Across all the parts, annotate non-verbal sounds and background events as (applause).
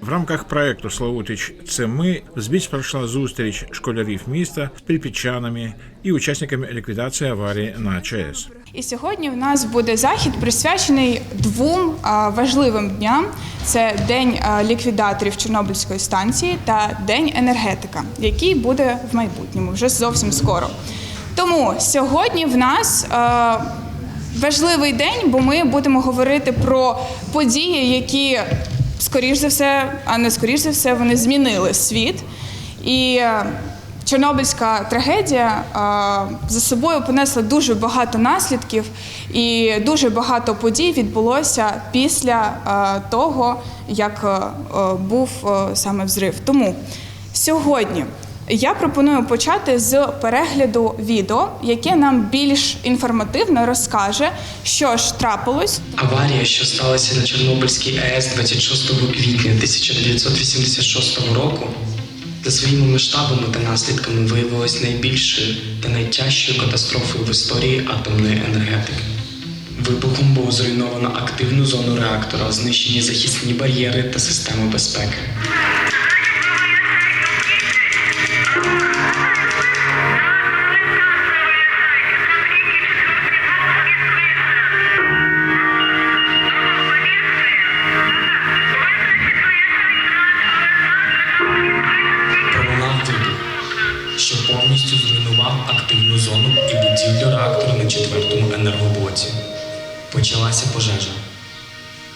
В рамках проекту Славутич це ми з біч пройшла зустріч школярів міста з припічанами і учасниками ліквідації аварії на ЧАЕС. І сьогодні в нас буде захід присвячений двом важливим дням: це День ліквідаторів Чорнобильської станції та День енергетика, який буде в майбутньому вже зовсім скоро. Тому сьогодні в нас важливий день, бо ми будемо говорити про події, які скоріш за все, а не скоріш за все, вони змінили світ. І е, Чорнобильська трагедія а, за собою понесла дуже багато наслідків, і дуже багато подій відбулося після а, того, як е, е, був а, саме взрив. Тому сьогодні я пропоную почати з перегляду відео, яке нам більш інформативно розкаже, що ж трапилось Аварія, що сталася на Чорнобильській АЕС 26 квітня 1986 року, за своїми масштабами та наслідками виявилась найбільшою та найтяжчою катастрофою в історії атомної енергетики. Вибухом було зруйновано активну зону реактора, знищені захисні бар'єри та системи безпеки. Що повністю зруйнував активну зону і будівлю реактора на четвертому енергоблоці. Почалася пожежа.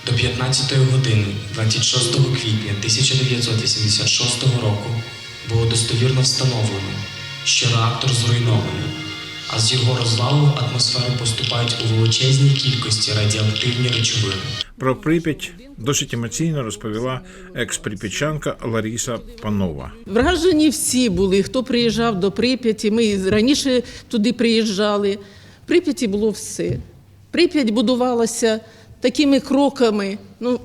До 15 години, 26 квітня 1986 року, було достовірно встановлено, що реактор зруйнований, а з його розвалу в атмосферу поступають у величезній кількості радіоактивні речовини. Про Прип'ять досить емоційно розповіла екс-припічанка Ларіса Панова. Вражені всі були, хто приїжджав до Прип'яті. Ми раніше туди приїжджали. В Прип'яті було все. Прип'ять будувалася такими кроками. Ну,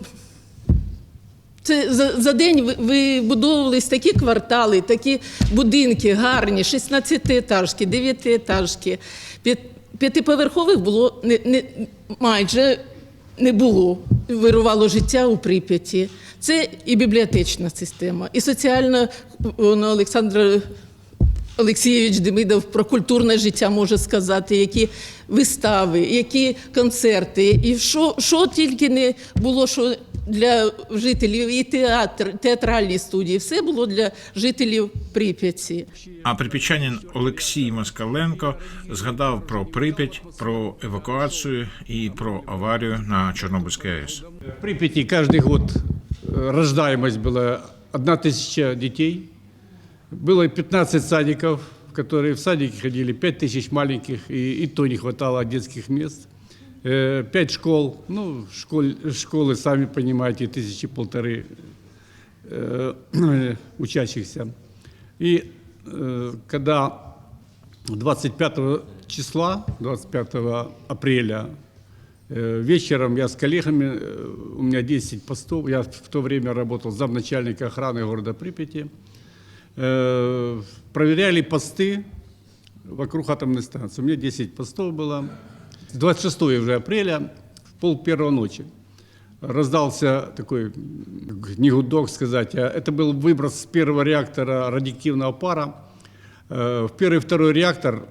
це за, за день ви- вибудовувались такі квартали, такі будинки гарні, 16-етажки, 9-етажки. П'ятиповерхових було не, не, майже не було. Вирувало життя у Прип'яті. Це і бібліотечна система, і соціальна воно, Олександр Олексійович Демидов про культурне життя може сказати, які вистави, які концерти, і що, що тільки не було, що для жителів, і театр, театральні студії, все було для жителів Прип'яті. А припічанин Олексій Москаленко згадав про Прип'ять, про евакуацію і про аварію на Чорнобильській АЕС. В Припяти каждый год э, рождаемость была одна тысяча детей. Было 15 садиков, в которые в садики ходили 5 тысяч маленьких, и, и то не хватало детских мест. Э, Пять школ, ну, школь, школы, сами понимаете, тысячи полторы э, (clears throat) учащихся. И э, когда 25 числа, 25 апреля Э, Вечером я с коллегами, э, у меня 10 постов, я в то время работал замначальника охраны города Припяти, Э, проверяли посты вокруг атомной станции. У меня 10 постов было. 26 уже апреля, в пол первого ночи, раздался такой не гудок сказать, а это был выброс с первого реактора радиоактивного пара. Э, В первый и второй реактор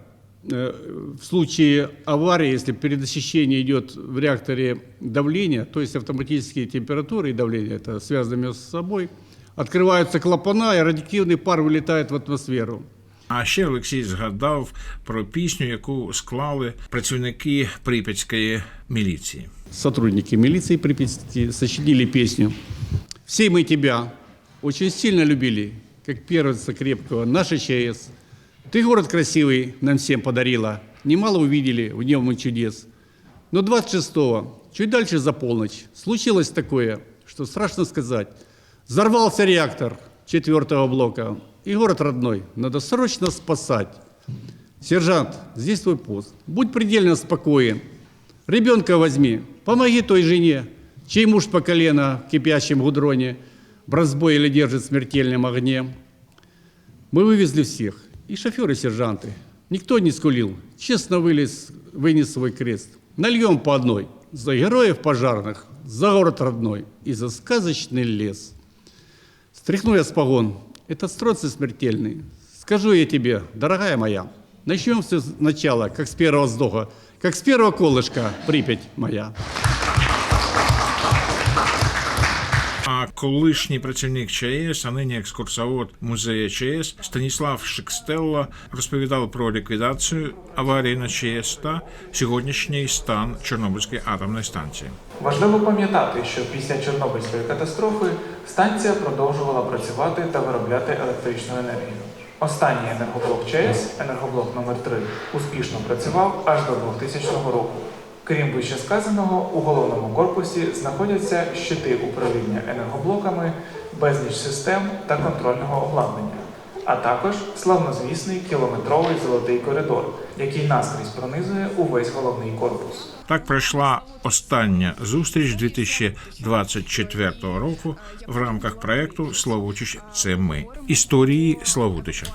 э, в случае аварии, если перенасыщение идет в реакторе давление, то есть автоматические температуры и давление, это связано между собой, открываются клапана, и радиоактивный пар вылетает в атмосферу. А ще Олексій згадав про пісню, яку склали працівники Прип'ятської міліції. Сотрудники милиции Припяти сочинили песню «Все мы тебя очень сильно любили, как первенца крепкого, наша ЧАЭС. Ты город красивый нам всем подарила, немало увидели в нем мы чудес. Но 26-го, чуть дальше за полночь, случилось такое, что страшно сказать. Взорвался реактор четвертого блока, и город родной надо срочно спасать. Сержант, здесь твой пост. Будь предельно спокоен. Ребенка возьми, помоги той жене, чей муж по колено в кипящем гудроне, в разбой или держит в смертельном огне. Мы вывезли всех, и шоферы, и сержанты. Никто не скулил, честно вылез, вынес свой крест. Нальем по одной за героев пожарных, за город родной и за сказочный лес. Стряхну я с погон. Этот строцы смертельный. Скажу я тебе, дорогая моя, начнем все сначала, как с первого вздоха, как с первого колышка, Припять моя. Колишній працівник ЧАЕС, а нині екскурсовод музею ЧАЕС Станіслав Шикстелло розповідав про ліквідацію аварії на ЧАЕС та сьогоднішній стан Чорнобильської атомної станції. Важливо пам'ятати, що після Чорнобильської катастрофи станція продовжувала працювати та виробляти електричну енергію. Останній енергоблок ЧАЕС, енергоблок номер 3 успішно працював аж до 2000 року. Крім вищесказаного, у головному корпусі знаходяться щити управління енергоблоками, безліч систем та контрольного обладнання, а також славнозвісний кілометровий золотий коридор, який наскрізь пронизує увесь головний корпус. Так пройшла остання зустріч 2024 року в рамках проекту Славутич це ми історії Славутича.